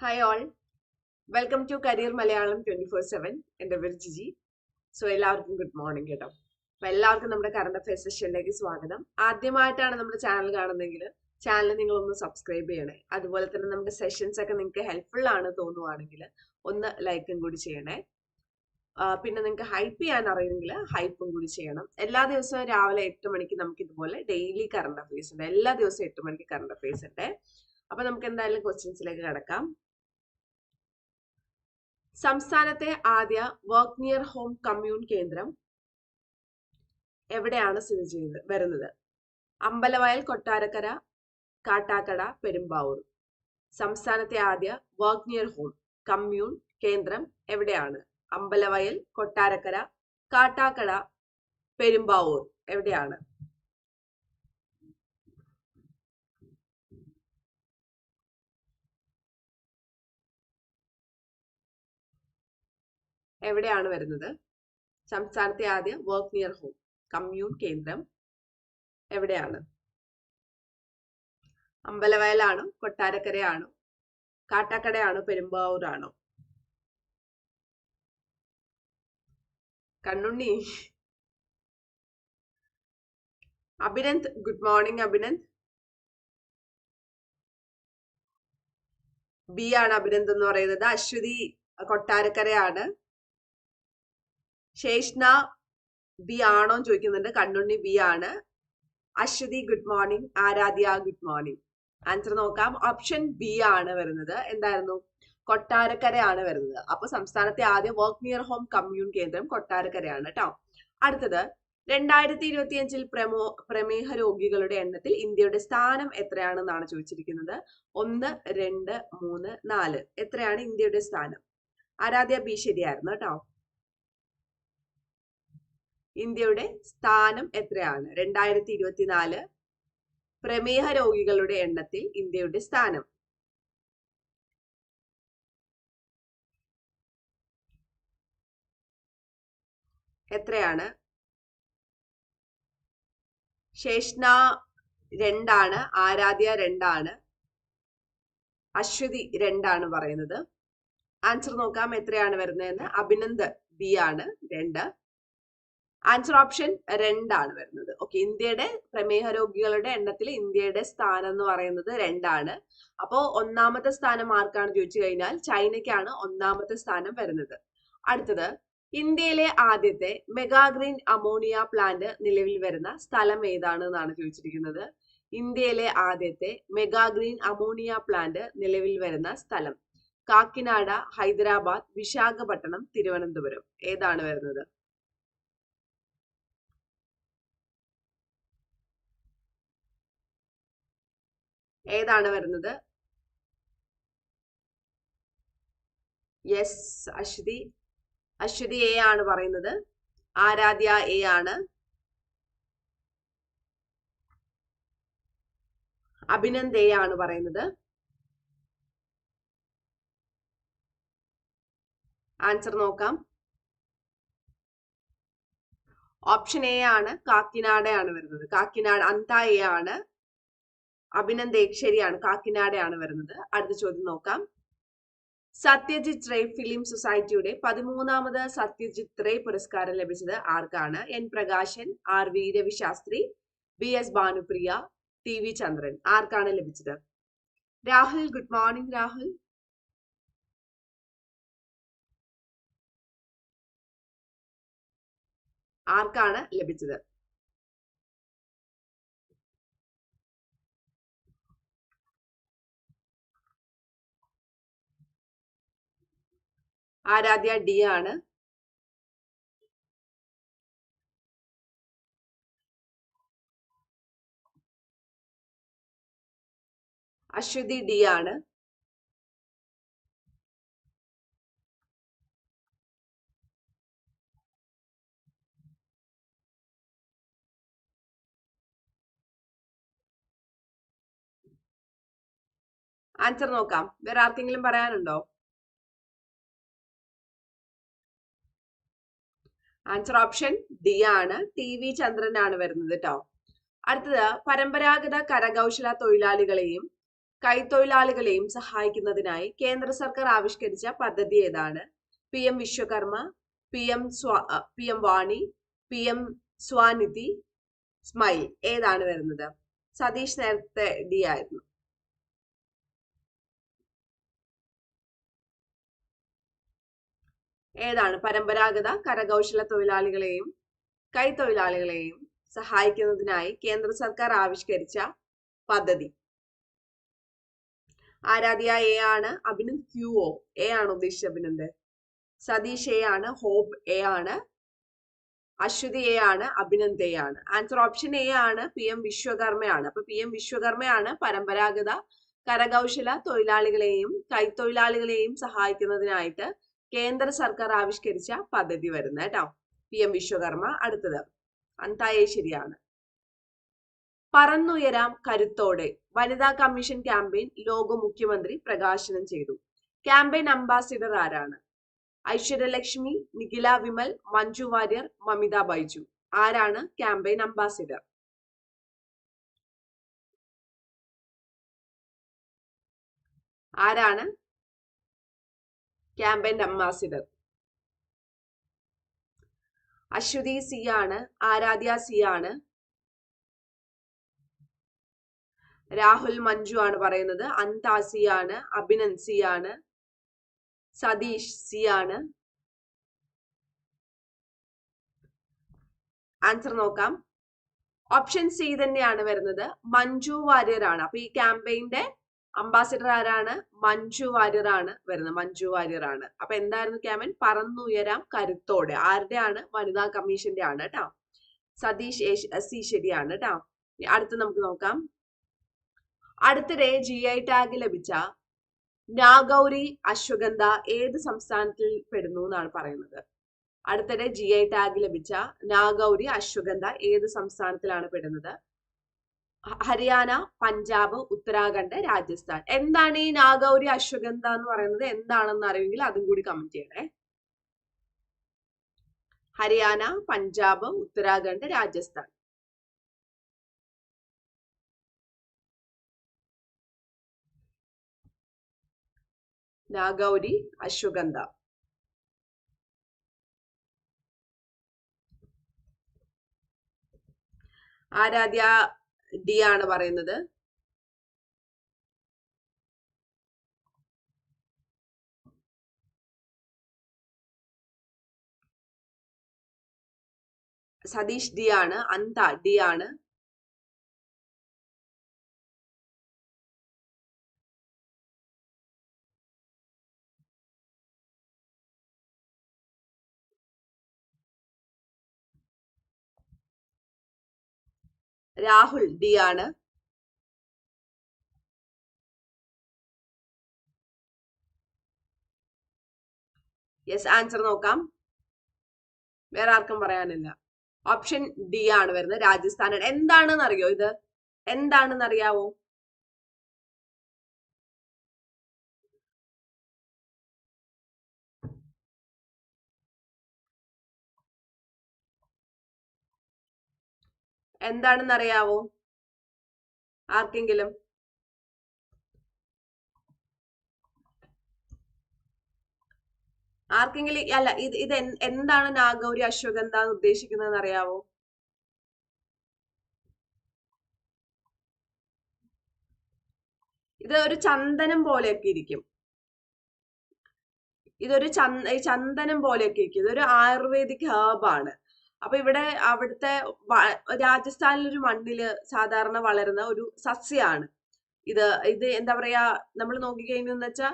Hi all welcome to career Malayalam twenty four seven എന്റെ പേര് Jiji. So എല്ലാവർക്കും good morning കേട്ടോ. അപ്പൊ എല്ലാവർക്കും നമ്മുടെ കറണ്ട് അഫയർ സെഷനിലേക്ക് സ്വാഗതം. ആദ്യമായിട്ടാണ് നമ്മുടെ ചാനൽ കാണുന്നതെങ്കിൽ ചാനൽ നിങ്ങൾ ഒന്ന് സബ്സ്ക്രൈബ് ചെയ്യണേ. അതുപോലെ തന്നെ നമ്മുടെ സെഷൻസ് ഒക്കെ നിങ്ങൾക്ക് ഹെൽപ്ഫുൾ ആണ് തോന്നുവാണെങ്കിൽ ഒന്ന് ലൈക്കും കൂടി ചെയ്യണേ. പിന്നെ നിങ്ങൾക്ക് ഹൈപ്പ് ചെയ്യാൻ അറിയുമെങ്കിൽ ഹൈപ്പും കൂടി ചെയ്യണം. എല്ലാ ദിവസവും രാവിലെ എട്ട് മണിക്ക് നമുക്ക് ഇതുപോലെ ഡെയിലി കറണ്ട് അഫയേഴ്സ് ഉണ്ട്. എല്ലാ ദിവസവും എട്ട് മണിക്ക് കറണ്ട് അഫയേഴ്സ് ഉണ്ട്. അപ്പൊ നമുക്ക് എന്തായാലും ക്വസ്റ്റ്യൻസിലേക്ക് കിടക്കാം. സംസ്ഥാനത്തെ ആദ്യ വർക്ക് നിയർ ഹോം കമ്മ്യൂൺ കേന്ദ്രം എവിടെയാണ് സ്ഥിതി ചെയ്യുന്നത്? വരുന്നത്. അമ്പലവയൽ കൊട്ടാരക്കര കാട്ടാക്കട പെരുമ്പാവൂർ. സംസ്ഥാനത്തെ ആദ്യ വർക്ക് നിയർ ഹോം കമ്മ്യൂൺ കേന്ദ്രം എവിടെയാണ്? അമ്പലവയൽ കൊട്ടാരക്കര കാട്ടാക്കട പെരുമ്പാവൂർ എവിടെയാണ്? എവിടെയാണ് വരുന്നത്? സംസ്ഥാനത്തെ ആദ്യ വർക്ക് നിയർ ഹോം കമ്മ്യൂൺ കേന്ദ്രം എവിടെയാണ്? അമ്പലവയലാണോ കൊട്ടാരക്കരയാണോ കാട്ടാക്കടയാണോ പെരുമ്പാവൂരാണോ? Kannunni. Abhinand good morning Abhinand. B ആണ് അഭിനന്ദ് എന്ന് പറയുന്നത്. അശ്വതി കൊട്ടാരക്കരയാണ്. ശേഷ്ന ബി ആണോ ചോദിക്കുന്നുണ്ട്. കണ്ണുണ്ണി ബി ആണ്. Aswathy good morning Aradhya good morning answer നോക്കാം. ഓപ്ഷൻ ബി ആണ് വരുന്നത്. എന്തായിരുന്നു? കൊട്ടാരക്കരയാണ് വരുന്നത്. അപ്പൊ സംസ്ഥാനത്തെ ആദ്യം വർക്ക് നിയർ ഹോം കമ്മ്യൂൺ കേന്ദ്രം കൊട്ടാരക്കരയാണ് കേട്ടോ അടുത്തത് രണ്ടായിരത്തി ഇരുപത്തിയഞ്ചിൽ പ്രമോ പ്രമേഹ രോഗികളുടെ എണ്ണത്തിൽ ഇന്ത്യയുടെ സ്ഥാനം എത്രയാണെന്നാണ് ചോദിച്ചിരിക്കുന്നത്? ഒന്ന് രണ്ട് മൂന്ന് നാല്. എത്രയാണ് ഇന്ത്യയുടെ സ്ഥാനം? ആരാധ്യ ബി ശരിയായിരുന്നു കേട്ടോ ഇന്ത്യയുടെ സ്ഥാനം എത്രയാണ്? രണ്ടായിരത്തി ഇരുപത്തിനാല് പ്രമേഹ രോഗികളുടെ എണ്ണത്തിൽ ഇന്ത്യയുടെ സ്ഥാനം. എത്രയാണ്? ശേഷ്ന രണ്ടാണ് ആരാധ്യ രണ്ടാണ് അശ്വതി രണ്ടാണ് പറയുന്നത്. ആൻസർ നോക്കാം എത്രയാണ് വരുന്നതെന്ന്. അഭിനന്ദ് ബി ആണ് രണ്ട്. ആൻസർ ഓപ്ഷൻ രണ്ടാണ് വരുന്നത്. ഓക്കെ ഇന്ത്യയുടെ പ്രമേഹ രോഗികളുടെ എണ്ണത്തിൽ ഇന്ത്യയുടെ സ്ഥാനം എന്ന് പറയുന്നത് രണ്ടാണ്. അപ്പോ ഒന്നാമത്തെ സ്ഥാനം ആർക്കാണ് ചോദിച്ചു കഴിഞ്ഞാൽ ചൈനയ്ക്കാണ് ഒന്നാമത്തെ സ്ഥാനം വരുന്നത്. അടുത്തത് ഇന്ത്യയിലെ ആദ്യത്തെ മെഗാ ഗ്രീൻ അമോണിയ പ്ലാന്റ് നിലവിൽ വരുന്ന സ്ഥലം ഏതാണ് എന്നാണ് ചോദിച്ചിരിക്കുന്നത്. ഇന്ത്യയിലെ ആദ്യത്തെ മെഗാ ഗ്രീൻ അമോണിയ പ്ലാന്റ് നിലവിൽ വരുന്ന സ്ഥലം. കാക്കിനാട ഹൈദരാബാദ് വിശാഖപട്ടണം തിരുവനന്തപുരം. ഏതാണ് വരുന്നത്? ഏതാണ് വരുന്നത്? യെസ് അശ്വതി. അശ്വതി എ ആണ് പറയുന്നത്. ആരാധ്യ എ ആണ്. അഭിനന്ദ് എ ആണ് പറയുന്നത്. ആൻസർ നോക്കാം. ഓപ്ഷൻ എ ആണ്. കാക്കിനാടയാണ് വരുന്നത്. കാക്കിനാട് അന്ത എ ആണ്. അഭിനന്ദ് ശരിയാണ്. കാക്കിനാടയാണ് വരുന്നത്. അടുത്ത ചോദ്യം നോക്കാം. സത്യജിത് റേ ഫിലിം സൊസൈറ്റിയുടെ പതിമൂന്നാമത് സത്യജിത് റേ പുരസ്കാരം ലഭിച്ചത് ആർക്കാണ്? N. Prakashan R. V. Ravishastri B. S. Bhanupriya T. V. Chandran. ആർക്കാണ് ലഭിച്ചത്? Rahul good morning Rahul. ആർക്കാണ് ലഭിച്ചത്? ആരാധ്യ ഡി ആണ്. അശ്വതി ഡി ആണ്. ആൻസർ നോക്കാം. വേറെ ആർക്കെങ്കിലും പറയാനുണ്ടോ? ആൻസർ ഓപ്ഷൻ ഡി ആണ്. ടി വി ചന്ദ്രനാണ് വരുന്നത് കേട്ടോ അടുത്തത് പരമ്പരാഗത കരകൗശല തൊഴിലാളികളെയും കൈത്തൊഴിലാളികളെയും സഹായിക്കുന്നതിനായി കേന്ദ്ര സർക്കാർ ആവിഷ്കരിച്ച പദ്ധതി ഏതാണ്? P M Vishwakarma P M സ്വാ P M Vani P M Svanidhi smile ഏതാണ് വരുന്നത്? സതീഷ് നേരത്തെ ഡി ആയിരുന്നു. ഏതാണ്? പരമ്പരാഗത കരകൗശല തൊഴിലാളികളെയും കൈത്തൊഴിലാളികളെയും സഹായിക്കുന്നതിനായി കേന്ദ്ര സർക്കാർ ആവിഷ്കരിച്ച പദ്ധതി. ആരാധ്യ എ ആണ് അഭിനന്ദ് ക്യു ഒ എ ആണ് ഉദ്ദേശിച്ച അഭിനന്ദ്. സതീഷ് എ ആണ് ഹോപ്പ് എ ആണ് അശ്വതി എ ആണ് അഭിനന്ദ് എ ആണ്. ആൻസർ ഓപ്ഷൻ എ ആണ് പി എം വിശ്വകർമ്മയാണ് അപ്പൊ പി എം വിശ്വകർമ്മയാണ് പരമ്പരാഗത കരകൗശല തൊഴിലാളികളെയും കൈത്തൊഴിലാളികളെയും സഹായിക്കുന്നതിനായിട്ട് കേന്ദ്ര സർക്കാർ ആവിഷ്കരിച്ച പദ്ധതി വരുന്നത് കേട്ടോ. പി എം വിശ്വകർമ്മ അടുത്തത്. അന്തായേ ശരിയാണ്. പറന്നുയരാം കരുത്തോടെ. വനിതാ കമ്മീഷൻ ക്യാമ്പയിൻ ലോക മുഖ്യമന്ത്രി പ്രകാശനം ചെയ്തു. ക്യാമ്പയിൻ അംബാസിഡർ ആരാണ്? ഐശ്വര്യലക്ഷ്മി നിഖില വിമൽ മഞ്ജു വാര്യർ മമിത ബൈജു. ആരാണ് ക്യാമ്പയിൻ അംബാസിഡർ? ആരാണ്? Campaign ambassador. അശ്വതി സി ആണ് ആരാധ്യ സി ആണ് രാഹുൽ മഞ്ജു ആണ് പറയുന്നത്. അന്താ സി ആണ് അഭിനന്ദ് സി ആണ് സതീഷ് സി ആണ് ആൻസർ നോക്കാം. ഓപ്ഷൻ സി തന്നെയാണ് വരുന്നത്. മഞ്ജു വാര്യർ ആണ് അപ്പൊ ഈ ക്യാമ്പയിന്റെ അംബാസിഡർ ആരാണ്? മഞ്ജു വാര്യർ ആണ് വരുന്നത്. മഞ്ജു വാര്യർ ആണ്. അപ്പൊ എന്തായിരുന്നു ക്യാമൻ? പറന്നുയരാം കരുത്തോടെ. ആരുടെയാണ്? വനിതാ കമ്മീഷന്റെ ആണ് കേട്ടോ സതീഷ് സി ശരിയാണ് കേട്ടോ അടുത്ത് നമുക്ക് നോക്കാം. അടുത്തിടെ ജി ഐ ടാഗ് ലഭിച്ച നാഗൌരി അശ്വഗന്ധ ഏത് സംസ്ഥാനത്തിൽ പെടുന്നു എന്നാണ് പറയുന്നത്? അടുത്തിടെ ജി ഐ ടാഗ് ലഭിച്ച നാഗൌരി അശ്വഗന്ധ ഏത് സംസ്ഥാനത്തിലാണ് പെടുന്നത്? ഹരിയാന പഞ്ചാബ് ഉത്തരാഖണ്ഡ് രാജസ്ഥാൻ. എന്താണ് ഈ നാഗൗരി അശ്വഗന്ധ എന്ന് പറയുന്നത്? എന്താണെന്ന് അറിയുമെങ്കിൽ അതും കൂടി കമന്റ് ചെയ്യണേ. ഹരിയാന പഞ്ചാബ് ഉത്തരാഖണ്ഡ് രാജസ്ഥാൻ. നാഗൗരി അശ്വഗന്ധ. ആരാധ്യ ഡി ആണ് പറയുന്നത്. സതീഷ് ഡി ആണ് അന്ത ഡി ആണ്. രാഹുൽ ഡി ആണ്. യെസ് ആൻസർ നോക്കാം. വേറെ ആർക്കും പറയാനില്ല. ഓപ്ഷൻ ഡി ആണ് വരുന്നത്. രാജസ്ഥാനാണ് എന്താണെന്ന് അറിയോ ഇത്? എന്താണെന്ന് അറിയാവോ എന്താണെന്ന് അറിയാവോ ആർക്കെങ്കിലും? ആർക്കെങ്കിലും അല്ല ഇത് ഇത് എന്താണ് നാഗൗരി അശ്വഗന്ധ എന്ന് ഉദ്ദേശിക്കുന്നതെന്ന് അറിയാവോ ഇത് ഒരു ചന്ദനം പോലെയൊക്കെ ഇരിക്കും. ഇതൊരു ചന്ദ ചന്ദനം പോലെയൊക്കെ ഇരിക്കും. ഇതൊരു ആയുർവേദിക് ഹേർബാണ് അപ്പൊ ഇവിടെ അവിടുത്തെ രാജസ്ഥാനിലൊരു മണ്ണിൽ സാധാരണ വളരുന്ന ഒരു സസ്യമാണ് ഇത് ഇത് എന്താ പറയാ നമ്മൾ നോക്കിക്കഴിഞ്ഞെന്ന് വെച്ചാ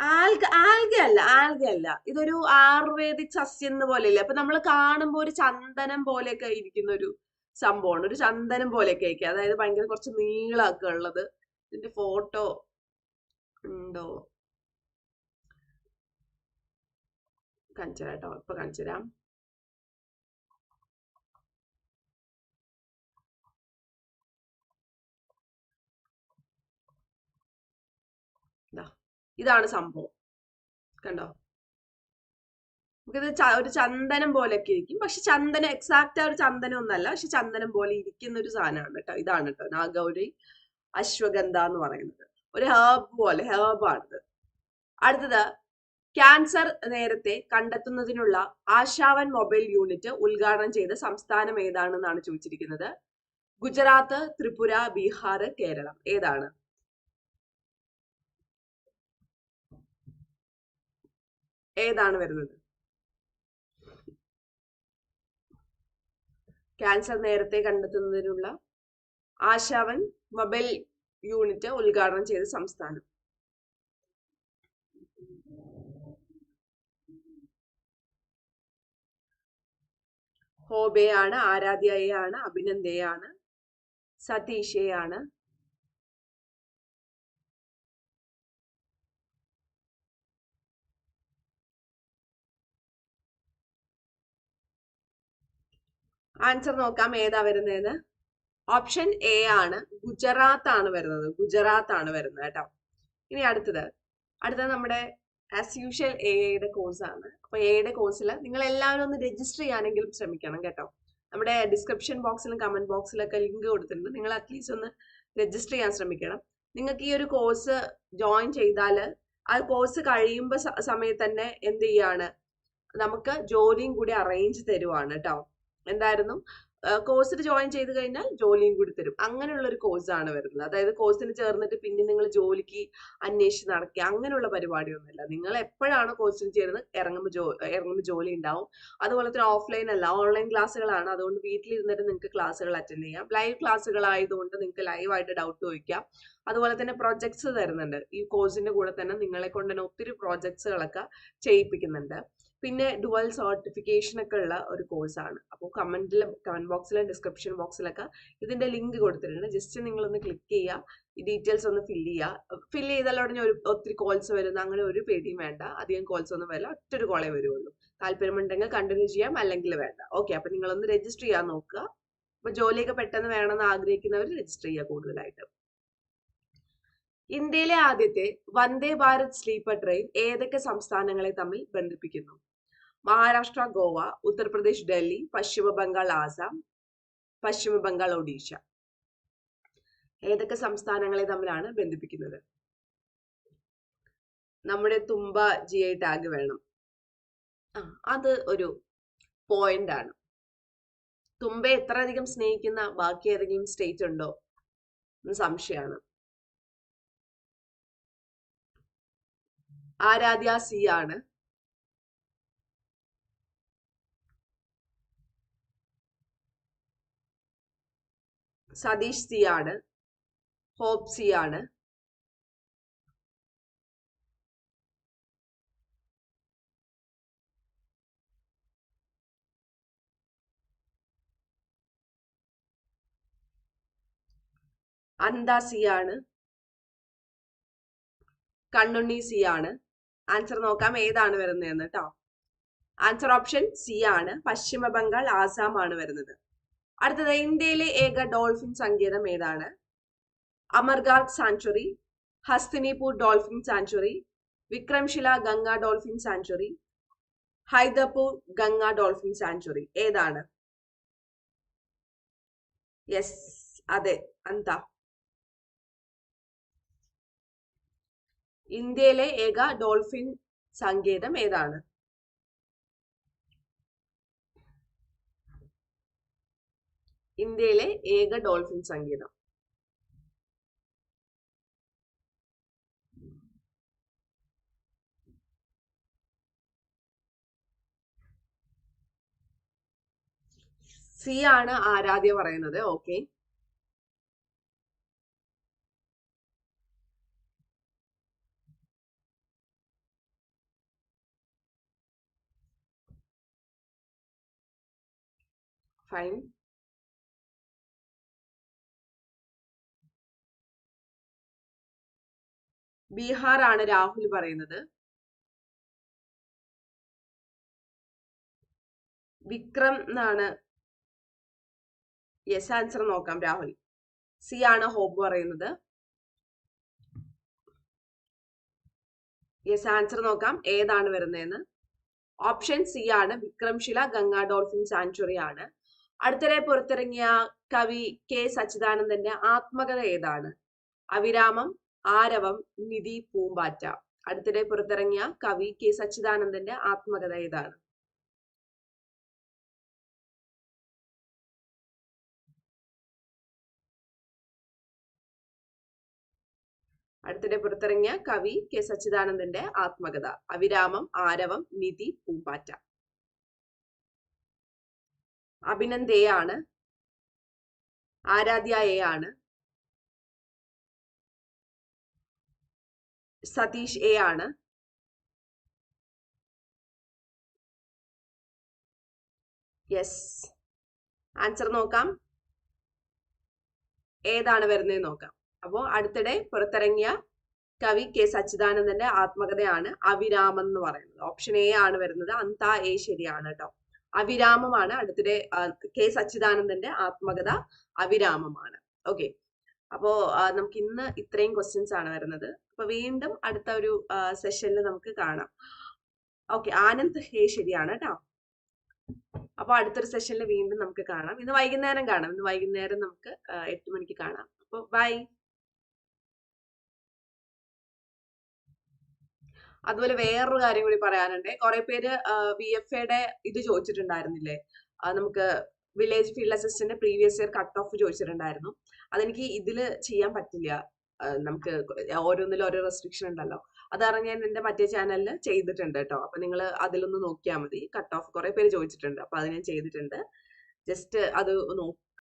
ആൽഗ ആൽഗ അല്ല ആൽഗ അല്ല ഇതൊരു ആയുർവേദിക് സസ്യം എന്ന് പോലെ ഇല്ല അപ്പൊ നമ്മൾ കാണുമ്പോൾ ഒരു ചന്ദനം പോലെയൊക്കെ ഇരിക്കുന്ന ഒരു സംഭവമാണ്. ഒരു ചന്ദനം പോലെയൊക്കെ ആയിരിക്കും. അതായത് ഭയങ്കര കുറച്ച് നീളമൊക്കെ ഉള്ളത്. ഇതിന്റെ ഫോട്ടോ ഉണ്ടോ? കാണിച്ചു തരാം കേട്ടോ. ഇപ്പൊ കാണിച്ചു തരാം ഇതാണ് സംഭവം. കണ്ടോ? നമുക്കിത് ഒരു ചന്ദനം പോലെയൊക്കെ ഇരിക്കും. പക്ഷെ ചന്ദനം എക്സാക്റ്റ് ആ ഒരു ചന്ദനം ഒന്നല്ല. പക്ഷെ ചന്ദനം പോലെ ഇരിക്കുന്ന ഒരു സാധനമാണ് കേട്ടോ. ഇതാണ് കേട്ടോ. നാഗൗരി അശ്വഗന്ധ എന്ന് പറയുന്നത്. ഒരു ഹേർബ് പോലെ ഹേർബാണിത് അടുത്തത് ക്യാൻസർ നേരത്തെ കണ്ടെത്തുന്നതിനുള്ള ആശാവൻ മൊബൈൽ യൂണിറ്റ് ഉദ്ഘാടനം ചെയ്ത സംസ്ഥാനം ഏതാണെന്നാണ് ചോദിച്ചിരിക്കുന്നത്? ഗുജറാത്ത് ത്രിപുര ബീഹാർ കേരളം. ഏതാണ്? ഏതാണ് വരുന്നത്? ക്യാൻസർ നേരത്തെ കണ്ടെത്തുന്നതിനുള്ള ആശാവൻ മൊബൈൽ യൂണിറ്റ് ഉദ്ഘാടനം ചെയ്ത സംസ്ഥാനം. ഹോബെയാണ് ആരാധ്യയാണ് അഭിനന്ദയാണ് സതീഷയാണ് ആൻസർ നോക്കാം ഏതാ വരുന്നതെന്ന്. ഓപ്ഷൻ എ ആണ് ഗുജറാത്ത് ആണ് വരുന്നത് ഗുജറാത്ത് ആണ് വരുന്നത് കേട്ടോ. ഇനി അടുത്തത്. അടുത്തത് നമ്മുടെ ആസ് യൂഷ്വൽ എയുടെ കോഴ്സാണ് അപ്പോൾ അപ്പൊ എയുടെ കോഴ്സിൽ നിങ്ങൾ എല്ലാവരും ഒന്ന് രജിസ്റ്റർ ചെയ്യാനെങ്കിലും ശ്രമിക്കണം കേട്ടോ. നമ്മുടെ ഡിസ്ക്രിപ്ഷൻ ബോക്സിലും കമന്റ് ബോക്സിലൊക്കെ ലിങ്ക് കൊടുത്തിട്ടുണ്ട്. നിങ്ങൾ അറ്റ്ലീസ്റ്റ് ഒന്ന് രജിസ്റ്റർ ചെയ്യാൻ ശ്രമിക്കണം. നിങ്ങൾക്ക് ഈ ഒരു കോഴ്സ് ജോയിൻ ചെയ്താൽ ആ കോഴ്സ് കഴിയുമ്പോൾ സമയത്ത് തന്നെ എന്ത് ചെയ്യാണ്? നമുക്ക് ജോലിയും കൂടി അറേഞ്ച് തരുവാണ് കേട്ടോ. എന്തായിരുന്നു? കോഴ്സിൽ ജോയിൻ ചെയ്ത് കഴിഞ്ഞാൽ ജോലിയും കൂടി തരും. അങ്ങനെയുള്ള ഒരു കോഴ്സാണ് വരുന്നത്. അതായത് കോഴ്സിന് ചേർന്നിട്ട് പിന്നെ നിങ്ങൾ ജോലിക്ക് അന്വേഷിച്ച് നടക്കുക. അങ്ങനെയുള്ള പരിപാടിയൊന്നുമില്ല. നിങ്ങൾ എപ്പോഴാണ് കോഴ്സിന് ചേർന്ന് ഇറങ്ങുമ്പോൾ ജോ ഇറങ്ങുമ്പോൾ ജോലി ഉണ്ടാവും. അതുപോലെ തന്നെ ഓഫ്ലൈൻ അല്ല ഓൺലൈൻ ക്ലാസ്സുകളാണ്. അതുകൊണ്ട് വീട്ടിലിരുന്നിട്ട് നിങ്ങൾക്ക് ക്ലാസ്സുകൾ അറ്റൻഡ് ചെയ്യാം. ലൈവ് ക്ലാസ്സുകൾ ആയതുകൊണ്ട് നിങ്ങൾക്ക് ലൈവായിട്ട് ഡൗട്ട് ചോദിക്കാം. അതുപോലെ തന്നെ പ്രൊജക്ട്സ് തരുന്നുണ്ട്. ഈ കോഴ്സിന്റെ കൂടെ തന്നെ നിങ്ങളെ കൊണ്ട് തന്നെ ഒത്തിരി പ്രോജക്ട്സുകളൊക്കെ ചെയ്യിപ്പിക്കുന്നുണ്ട്. പിന്നെ ഡുവൽ സർട്ടിഫിക്കേഷൻ ഒക്കെ ഉള്ള ഒരു കോഴ്സാണ് അപ്പോൾ കമന്റിൽ കമന്റ് ബോക്സിലും ഡിസ്ക്രിപ്ഷൻ ബോക്സിലൊക്കെ ഇതിന്റെ ലിങ്ക് കൊടുത്തിട്ടുണ്ട്. ജസ്റ്റ് നിങ്ങളൊന്ന് ക്ലിക്ക് ചെയ്യുക ഡീറ്റെയിൽസ് ഒന്ന് ഫില്ല് ചെയ്യുക ഫില്ല് ചെയ്താൽ ഉടനെ ഒരു ഒത്തിരി കോൾസ് വരുന്ന അങ്ങനെ ഒരു പേടിയും വേണ്ട. അധികം കോൾസ് ഒന്നും വരില്ല. ഒറ്റൊരു കോളേ വരുള്ളൂ. താല്പര്യമുണ്ടെങ്കിൽ കണ്ടിന്യൂ ചെയ്യാം. അല്ലെങ്കിൽ വേണ്ട. ഓക്കെ അപ്പം നിങ്ങളൊന്ന് രജിസ്റ്റർ ചെയ്യാൻ നോക്കുക. അപ്പോൾ ജോലിയൊക്കെ പെട്ടെന്ന് വേണമെന്ന് ആഗ്രഹിക്കുന്നവർ രജിസ്റ്റർ ചെയ്യുക കൂടുതലായിട്ട്. ഇന്ത്യയിലെ ആദ്യത്തെ വന്ദേ ഭാരത് സ്ലീപ്പർ ട്രെയിൻ ഏതൊക്കെ സംസ്ഥാനങ്ങളെ തമ്മിൽ ബന്ധിപ്പിക്കുന്നു? മഹാരാഷ്ട്ര ഗോവ ഉത്തർപ്രദേശ് ഡൽഹി പശ്ചിമ ബംഗാൾ ആസാം പശ്ചിമ ബംഗാൾ ഒഡീഷ. ഏതൊക്കെ സംസ്ഥാനങ്ങളെ തമ്മിലാണ് ബന്ധിപ്പിക്കുന്നത്? നമ്മുടെ തുമ്പ ജി ഐ ടാഗ് വേണം. ആ അത് ഒരു പോയിന്റ് ആണ്. തുമ്പ എത്ര അധികം സ്നേഹിക്കുന്ന ബാക്കി ഏതെങ്കിലും സ്റ്റേറ്റ് ഉണ്ടോ എന്ന് സംശയമാണ്. ആരാധ്യ സി ആണ്. സതീഷ് സി ആണ് ഹോപ്പ് സി ആണ് അന്ത സി ആണ് കണ്ണുണ്ണി സി ആണ് ആൻസർ നോക്കാം ഏതാണ് വരുന്നതെന്ന് കേട്ടോ ആൻസർ ഓപ്ഷൻ സി ആണ്. പശ്ചിമ ബംഗാൾ ആസാം ആണ് വരുന്നത്. അടുത്തത് ഇന്ത്യയിലെ ഏക ഡോൾഫിൻ സങ്കേതം ഏതാണ്? Amargarh sanctuary Hastinapur dolphin sanctuary Vikramshila Ganga dolphin sanctuary Haiderpur Ganga dolphin sanctuary ഏതാണ്? യെസ് അതെ അന്ത. ഇന്ത്യയിലെ ഏക ഡോൾഫിൻ സങ്കേതം ഏതാണ്? ഇന്ത്യയിലെ ഏക ഡോൾഫിൻ സംഗീതം. സി ആണ് ആരാധ്യ പറയുന്നത്. ഓക്കെ. ഫൈൻ. ബീഹാർ ആണ് രാഹുൽ പറയുന്നത്. വിക്രം എന്നാണ്. യെസ് ആൻസർ നോക്കാം രാഹുൽ. സി ആണ് ഹോബ് പറയുന്നത്. യെസ് ആൻസർ നോക്കാം ഏതാണ് വരുന്നതെന്ന്. ഓപ്ഷൻ സി ആണ് വിക്രംശില ഗംഗാ ഡോൾഫിൻ സാങ്ച്വറി ആണ്. അടുത്തിടെ പുറത്തിറങ്ങിയ കവി കെ. സച്ചിദാനന്ദന്റെ ആത്മകഥ ഏതാണ്? അവിരാമം ആരവം നിധി പൂമ്പാറ്റ. അടുത്തിടെ പുറത്തിറങ്ങിയ കവി കെ സച്ചിദാനന്ദന്റെ ആത്മകഥ ഇതാണ് അടുത്തിടെ പുറത്തിറങ്ങിയ കവി കെ സച്ചിദാനന്ദന്റെ ആത്മകഥ. അവിരാമം ആരവം നിധി പൂമ്പാറ്റ. അഭിനന്ദ് എ സതീഷ് എ ആണ്. യെസ് ആൻസർ നോക്കാം. ഏതാണ് വരുന്നത് നോക്കാം. അപ്പോ അടുത്തിടെ പുറത്തിറങ്ങിയ കവി കെ സച്ചിദാനന്ദന്റെ ആത്മകഥയാണ് അവിരാമം എന്ന് പറയുന്നത്. ഓപ്ഷൻ എ ആണ് വരുന്നത്. അന്ത എ ശരിയാണ് കേട്ടോ അവിരാമമാണ് അടുത്തിടെ കെ സച്ചിദാനന്ദന്റെ ആത്മകഥ അവിരാമമാണ്. ഓക്കെ അപ്പോ നമുക്ക് ഇന്ന് ഇത്രയും ക്വസ്റ്റ്യൻസ് ആണ് വരുന്നത്. അപ്പൊ വീണ്ടും അടുത്ത ഒരു സെഷനിൽ നമുക്ക് കാണാം. ഓക്കെ ആനന്ദ് ഹേ ശരിയാണ് കേട്ടോ അപ്പൊ അടുത്തൊരു സെഷനിൽ വീണ്ടും നമുക്ക് കാണാം. ഇന്ന് വൈകുന്നേരം കാണാം. ഇന്ന് വൈകുന്നേരം നമുക്ക് എട്ട് മണിക്ക് കാണാം. അപ്പൊ ബൈ. അതുപോലെ വേറൊരു കാര്യം കൂടി പറയാനുണ്ട്. കുറെ പേര് വി എഫ് എയുടെ ഇത് ചോദിച്ചിട്ടുണ്ടായിരുന്നില്ലേ? നമുക്ക് village field assistant previous year cut off ചോദിച്ചിട്ടുണ്ടായിരുന്നു. അതെനിക്ക് ഇതിൽ ചെയ്യാൻ പറ്റില്ല. നമുക്ക് ഓരോന്നിലും ഓരോ റെസ്ട്രിക്ഷൻ ഉണ്ടല്ലോ. അതറിഞ്ഞ് ഞാൻ എന്റെ മറ്റേ ചാനലിൽ ചെയ്തിട്ടുണ്ട് കേട്ടോ അപ്പൊ നിങ്ങൾ അതിലൊന്ന് നോക്കിയാൽ മതി. കട്ട് ഓഫ് കുറെ പേര് ചോദിച്ചിട്ടുണ്ട്. അപ്പൊ അത് ഞാൻ ചെയ്തിട്ടുണ്ട്. ജസ്റ്റ് അത് നോ